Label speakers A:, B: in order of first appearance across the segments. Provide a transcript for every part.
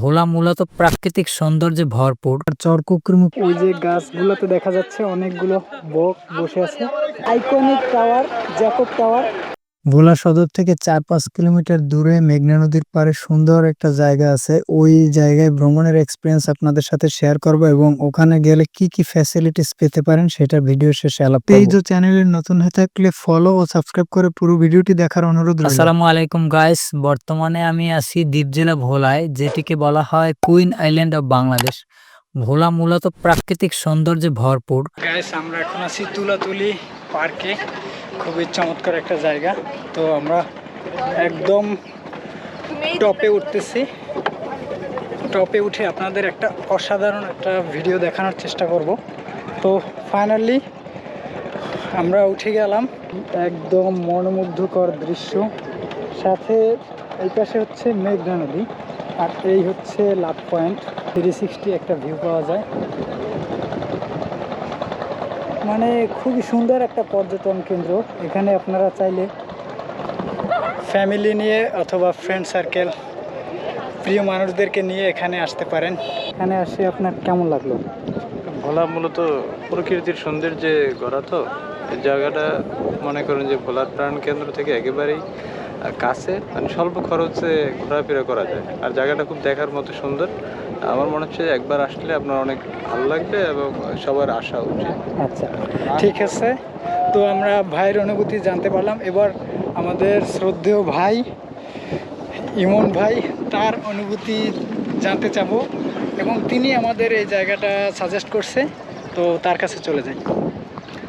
A: ভোলা মূলত প্রাকৃতিক সৌন্দর্যে ভরপুর। চরকুকুর মুখ
B: ওই যে গাছগুলোতে দেখা যাচ্ছে অনেকগুলো বক বসে আছে। Iconic tower Jacob tower
A: Bhola সদর থেকে চার পাঁচ কিলোমিটার দূরে মেঘনা নদীর পাড়ে সুন্দর একটা জায়গা আছে। ওই জায়গায় ভ্রমণের এক্সপিরিয়েন্স আপনাদের সাথে শেয়ার করব এবং ওখানে গেলে কি কি ফ্যাসিলিটিস পেতে পারেন সেটা ভিডিও শেষে আলাপ পেজ ও চ্যানেলে নতুন হয়ে থাকলে ফলো ও সাবস্ক্রাইব করে পুরো ভিডিওটি দেখার অনুরোধ আসসালামু আলাইকুম গাইস বর্তমানে আমি আছি দ্বীপ জেলা ভোলায় যেটিকে বলা হয় queen island of Bangladesh Bhola মূলত প্রাকৃতিক সৌন্দর্যে ভরপুর।
B: গাইস আমরা এখন আছি তুলাতুলি পার্কে খুবই চমৎকার একটা জায়গা। তো আমরা একদম টপে উঠতেছি। টপে উঠে আপনাদের একটা অসাধারণ একটা ভিডিও দেখানোর চেষ্টা করব। তো ফাইনালি আমরা উঠে গেলাম। একদম মনোমুগ্ধকর দৃশ্য। সাথে এই পাশে হচ্ছে মেঘনা নদী আর এই হচ্ছে লাভ পয়েন্ট। থ্রি সিক্সটি একটা ভিউ পাওয়া যায়। মানে খুবই সুন্দর একটা পর্যটন কেন্দ্র। এখানে আপনারা চাইলে ফ্যামিলি নিয়ে অথবা ফ্রেন্ড সার্কেল প্রিয় মানুষদেরকে নিয়ে এখানে আসতে পারেন। এখানে আসে আপনার কেমন লাগল?
C: ভোলা মূলত প্রকৃতির সৌন্দর্যে গড়া তো। জায়গাটা মনে করেন যে ভোলার প্রাণ কেন্দ্র থেকে একেবারেই কাছে। মানে স্বল্প খরচে ঘোরাফেরা করা যায়। আর জায়গাটা খুব দেখার মতো সুন্দর। আমার মনে হচ্ছে একবার আসলে আপনার অনেক ভালো লাগবে এবং সবার আসা উচিত।
B: আচ্ছা ঠিক আছে। তো আমরা ভাইয়ের অনুভূতি জানতে পারলাম। এবার আমাদের শ্রদ্ধেয় ভাই, ইমন ভাই, তার অনুভূতি জানতে চাবো এবং তিনি আমাদের এই জায়গাটা সাজেস্ট করছে। তো তার কাছে চলে যাই।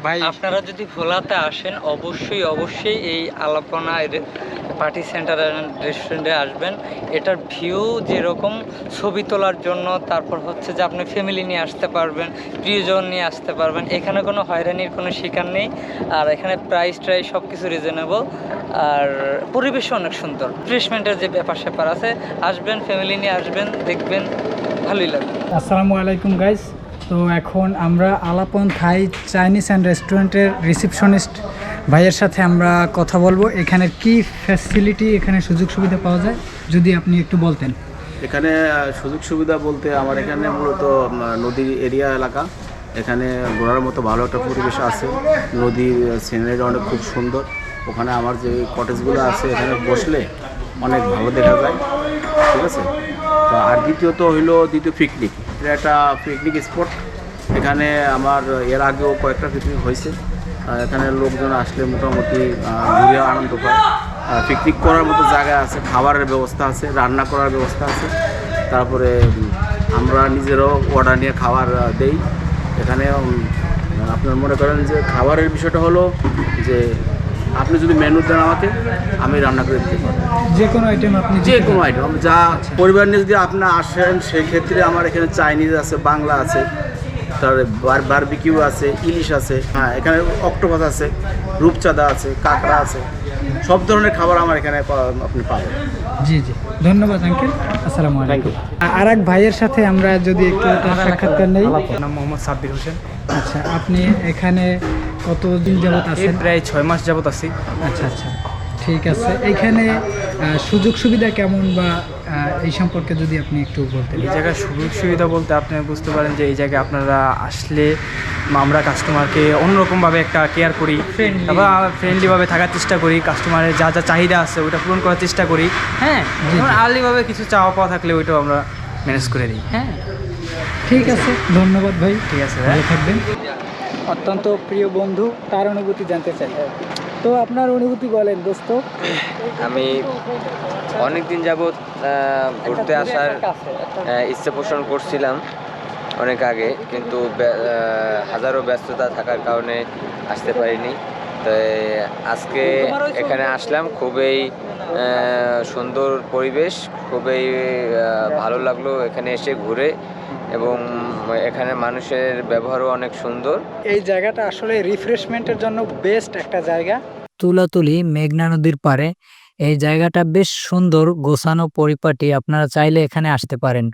B: ভাই
D: আপনারা যদি ভোলাতে আসেন অবশ্যই অবশ্যই এই আলাপনা পার্টি সেন্টার রেস্টুরেন্টে আসবেন। এটার ভিউ যেরকম ছবি তোলার জন্য তারপর হচ্ছে যে আপনি ফ্যামিলি নিয়ে আসতে পারবেন প্রিয়জন নিয়ে আসতে পারবেন। এখানে কোনো হয়রানির কোনো শিকার নেই আর এখানে প্রাইস ট্রাইস সব কিছু রিজনেবল আর পরিবেশও অনেক সুন্দর। রিফ্রেশমেন্টের যে ব্যাপার স্যাপার আছে আসবেন ফ্যামিলি নিয়ে আসবেন দেখবেন ভালোই লাগবে।
B: আসসালামু আলাইকুম গাইস তো এখন আমরা আলাপন থাই চাইনিজ অ্যান্ড রেস্টুরেন্টের রিসেপশনিস্ট ভাইয়ের সাথে আমরা কথা বলব। এখানে কি ফ্যাসিলিটি এখানে সুযোগ সুবিধা পাওয়া যায়? যদি আপনি একটু বলতেন।
E: এখানে সুযোগ সুবিধা বলতে আমার এখানে মূলত নদীর এরিয়া এলাকা। এখানে ঘোরার মতো ভালো একটা পরিবেশ আছে। নদীর সিনারি অনেক খুব সুন্দর। ওখানে আমার যে কটেজগুলো আছে, এখানে বসলে অনেক ভালো দেখা যায়। ঠিক আছে? তো আর দ্বিতীয়ত হইল দ্বিতীয় পিকনিক এটা একটা পিকনিক স্পট এখানে আমার, এর আগেও কয়েকটা পিকনিক হয়েছে। এখানে লোকজন আসলে মোটামুটি ঘুরে আনন্দ পায়। পিকনিক করার মতো জায়গা আছে, খাবারের ব্যবস্থা আছে, রান্না করার ব্যবস্থা আছে। তারপরে আমরা নিজেরাও অর্ডার নিয়ে খাবার দেই। এখানে আপনার মনে করেন যে খাবারের বিষয়টা হলো যে আপনি যদি মেনু দেন আমাকে আমি রান্না করে দিতে পারব।
B: যে কোনো আইটেম আপনি
E: যে কোনো আইটেম যা পরিবার নিয়ে যদি আপনি আসেন সেই ক্ষেত্রে আমার এখানে চাইনিজ আছে বাংলা আছে তারপরে বার বারবিকিউ আছে ইলিশ আছে হ্যাঁ এখানে অক্টোপাস আছে রূপচাঁদা আছে কাঁকড়া আছে সব ধরনের খাবার আমার এখানে আপনি পাবেন।
B: জি জি। ধন্যবাদ আঙ্কেল আসসালামু আলাইকুম। আর এক ভাইয়ের সাথে আমরা যদি একটু সাক্ষাৎকার নেই।
F: নাম মোহাম্মদ সাব্বির হোসেন।
B: আচ্ছা আপনি এখানে কতদিন যাবত আছেন?
F: প্রায় ছয় মাস যাবত আছি।
B: আচ্ছা আচ্ছা। ঠিক আছে। এখানে সুযোগ সুবিধা কেমন বা এই সম্পর্কে যদি আপনি একটু বলতেন।
F: এই জায়গায় সুযোগ সুবিধা বলতে আপনি বুঝতে পারেন যে এই জায়গায় আপনারা আসলে আমরা কাস্টমারকে অন্যরকমভাবে একটা কেয়ার করি. তারপর ফ্রেন্ডলিভাবে থাকার চেষ্টা করি। কাস্টমারের যা যা চাহিদা আছে ওইটা পূরণ করার চেষ্টা করি। হ্যাঁ? আর্লিভাবে কিছু চাওয়া পাওয়া থাকলে ওইটাও আমরা ম্যানেজ করে দিই হ্যাঁ।
B: ঠিক আছে। ধন্যবাদ ভাই।
F: ঠিক আছে
B: ভালো থাকবেন। অত্যন্ত প্রিয় বন্ধু তার অনুভূতি জানতে চাই। তো আপনার অনুভূতি বলেন দোস্ত।
G: আমি অনেক দিন যাবৎ ঘুরতে আসার ইচ্ছে পোষণ করছিলাম অনেক আগে কিন্তু হাজারো ব্যস্ততা থাকার কারণে আসতে পারিনি। তো আজকে এখানে আসলাম। খুবই আহ, সুন্দর পরিবেশ খুবই আহ, ভালো লাগল এখানে এসে ঘুরে এবং এখানে মানুষের ব্যবহারও অনেক সুন্দর।
B: এই জায়গাটা আসলে রিফ্রেশমেন্টের জন্য বেস্ট একটা জায়গা।
A: তুলাতুলি মেঘনা নদীর পারে এই জায়গাটা বেশ সুন্দর গোছানো পরিপাটি। আপনারা চাইলে এখানে আসতে পারেন।